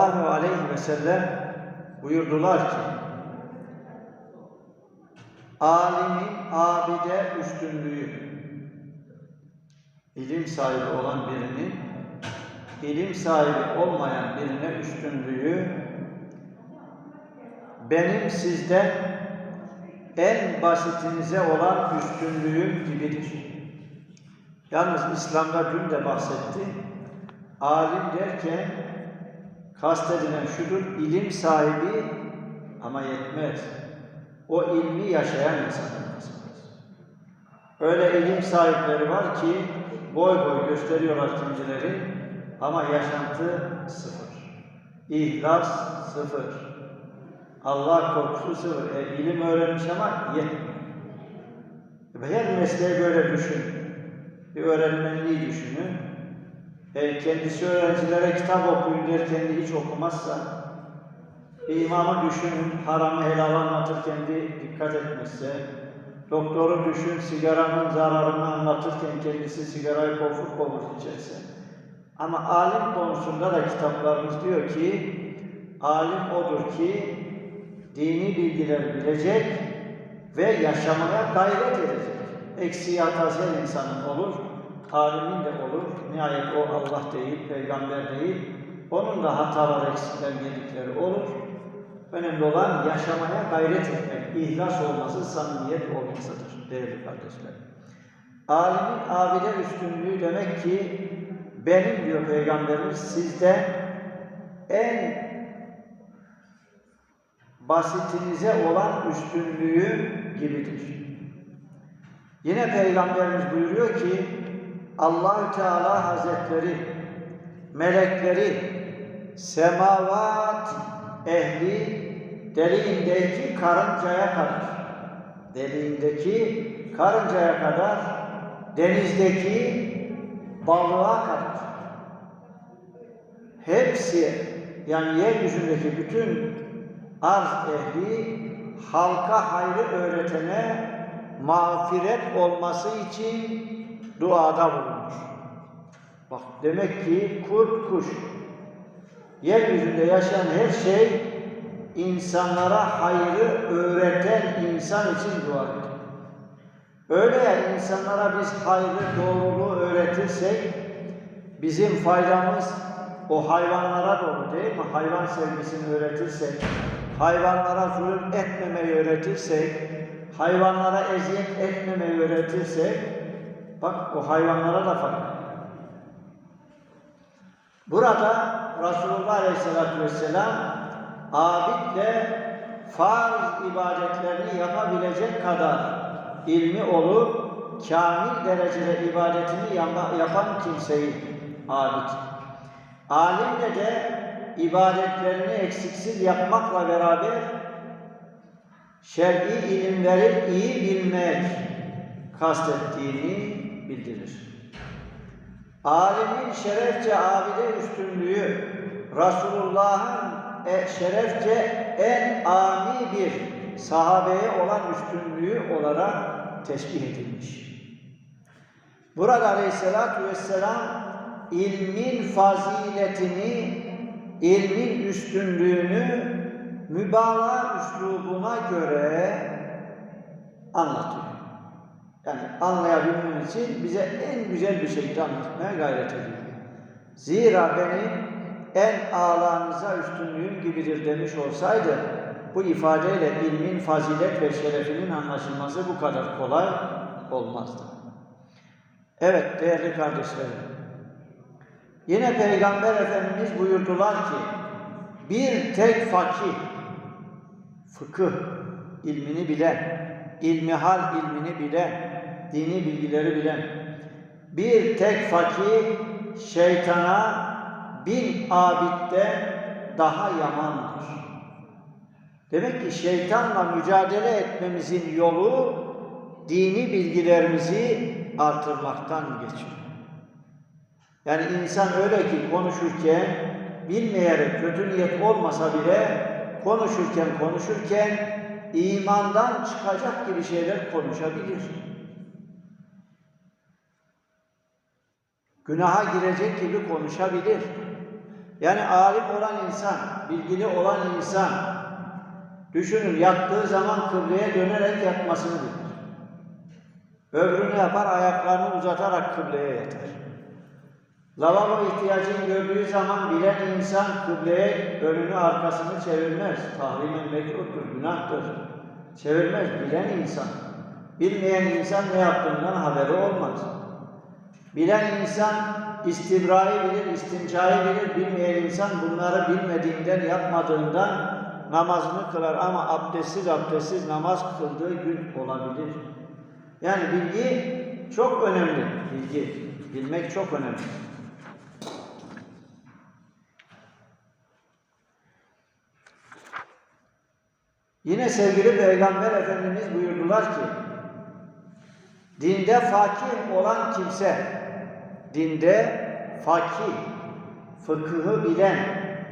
sallallahu aleyhi ve sellem buyurdular ki alimin abide üstünlüğü ilim sahibi olan birinin ilim sahibi olmayan birine üstünlüğü benim sizden en basitinize olan üstünlüğüm gibidir. Yalnız İslam'da dün de bahsetti. Alim derken kastedilen şudur, ilim sahibi ama yetmez. O ilmi yaşayan insanlar. Öyle ilim sahipleri var ki boy boy gösteriyorlar kimcileri ama yaşantı sıfır. İhlas sıfır. Allah korkusu sıfır. E, ilim öğrenmiş ama yetmiyor. Her mesleği böyle düşün. Bir öğrenmenliği düşünün. E, kendisi öğrencilere kitap okuyun derken de hiç okumazsa, bir imamı düşünün, haramı helal anlatırken de dikkat etmezse, doktoru düşün, sigaranın zararını anlatırken kendisi sigarayı kofur kofur içerse. Ama alim konusunda da kitaplarımız diyor ki, alim odur ki, dini bilgileri bilecek ve yaşamaya gayret edecek. Eksiği hatası insanın olur, alimin de olur. Nihayet o Allah değil, peygamber değil. Onun da hatalar, eksikler, gedikleri olur. Önemli olan yaşamaya gayret etmek, ihlas olması, samimiyet olmasıdır değerli kardeşler. Alimin abide üstünlüğü demek ki benim diyor Peygamberimiz sizden en basitinize olan üstünlüğü gibidir. Yine Peygamberimiz buyuruyor ki Allahü Teala Hazretleri melekleri semavat ehli deliğindeki karıncaya kadar deliğindeki karıncaya kadar denizdeki balığa kadar. Hepsi yani yeryüzündeki bütün arz ehli halka hayrı öğretene mağfiret olması için duada bulunur. Bak demek ki kurt kuş yeryüzünde yaşayan her şey insanlara hayrı öğreten insan için dua eder. Öyle ya insanlara biz hayrı, doğruluğu öğretirsek bizim faydamız o hayvanlara doğru değil mi? Hayvan sevgisini öğretirsek, hayvanlara zulüm etmemeyi öğretirsek, hayvanlara eziyet etmemeyi öğretirsek, bak o hayvanlara da fayda. Burada Resulullah Aleyhisselatü Vesselam abidle farz ibadetlerini yapabilecek kadar ilmi olup kamil derecede ibadetini yapan kimseyi abid. Alimle de ibadetlerini eksiksiz yapmakla beraber şer'i ilimleri iyi bilmek kastettiğini bildirir. Alimin şerefçe abide üstünlüğü Resulullah'ın e, şerefçe en ami bir sahabeye olan üstünlüğü olarak teşbih edilmiş. Burada aleyhissalatü vesselam ilmin faziletini, ilmin üstünlüğünü mübalağa üslubuna göre anlatıyor. Yani anlayabilmem için bize en güzel bir şekilde anlatmaya gayret ediyor. Zira benim en ağlarınıza üstünlüğüm gibidir demiş olsaydı bu ifadeyle ilmin fazilet ve şerefinin anlaşılması bu kadar kolay olmazdı. Evet değerli kardeşlerim. Yine Peygamber Efendimiz buyurdular ki bir tek fakih fıkıh ilmini bilen, ilmihal ilmini bilen, dini bilgileri bilen bir tek fakih şeytana bin abidden daha yamandır. Demek ki şeytanla mücadele etmemizin yolu dini bilgilerimizi artırmaktan geçiyor. Yani insan öyle ki konuşurken bilmeyerek kötü niyet olmasa bile konuşurken konuşurken imandan çıkacak gibi şeyler konuşabilir. Günaha girecek gibi konuşabilir. Yani alim olan insan, bilgili olan insan, düşünün yattığı zaman kıbleye dönerek yatmasını bilir. Öbürü ne yapar? Ayaklarını uzatarak kıbleye yatar. Lavabo ihtiyacını gördüğü zaman bilen insan kıbleye önünü arkasını çevirmez. Tahrimen mekruhtur, günahtır. Çevirmez, bilen insan. Bilmeyen insan ne yaptığından haberi olmaz. Bilen insan istibrayı bilir, istimcayı bilir. Bilmeyen insan bunları bilmediğinden, yapmadığından namazını kılar ama abdestsiz abdestsiz namaz kıldığı gün olabilir. Yani bilgi çok önemli. Bilgi, bilmek çok önemli. Yine sevgili Peygamber Efendimiz buyurdular ki, dinde fakih olan kimse, dinde fakih, fıkıhı bilen,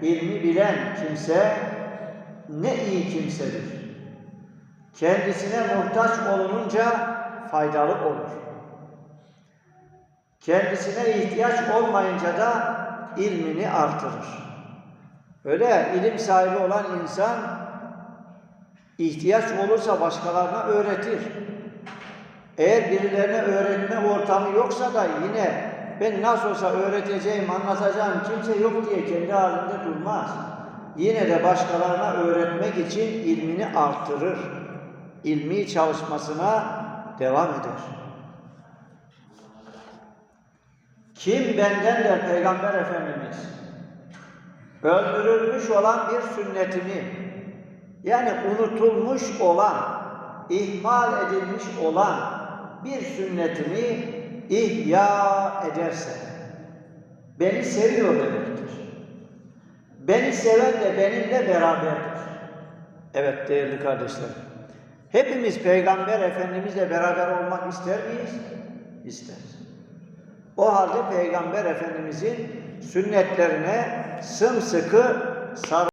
ilmi bilen kimse ne iyi kimsedir. Kendisine muhtaç olununca faydalı olur. Kendisine ihtiyaç olmayınca da ilmini artırır. Öyle ilim sahibi olan insan ihtiyaç olursa başkalarına öğretir. Eğer birilerine öğretme ortamı yoksa da yine ben nasıl olsa öğreteceğim, anlatacağım kimse yok diye kendi halinde durmaz. Yine de başkalarına öğretmek için ilmini artırır. İlmi çalışmasına devam eder. Kim benden der Peygamber Efendimiz öldürülmüş olan bir sünnetimi yani unutulmuş olan, ihmal edilmiş olan bir sünnetimi ihya ederse beni seviyor demektir. Beni seven de benimle beraberdir. Evet değerli kardeşlerim. Hepimiz Peygamber Efendimizle beraber olmak ister miyiz? İsteriz. O halde Peygamber Efendimizin sünnetlerine sımsıkı sarılmak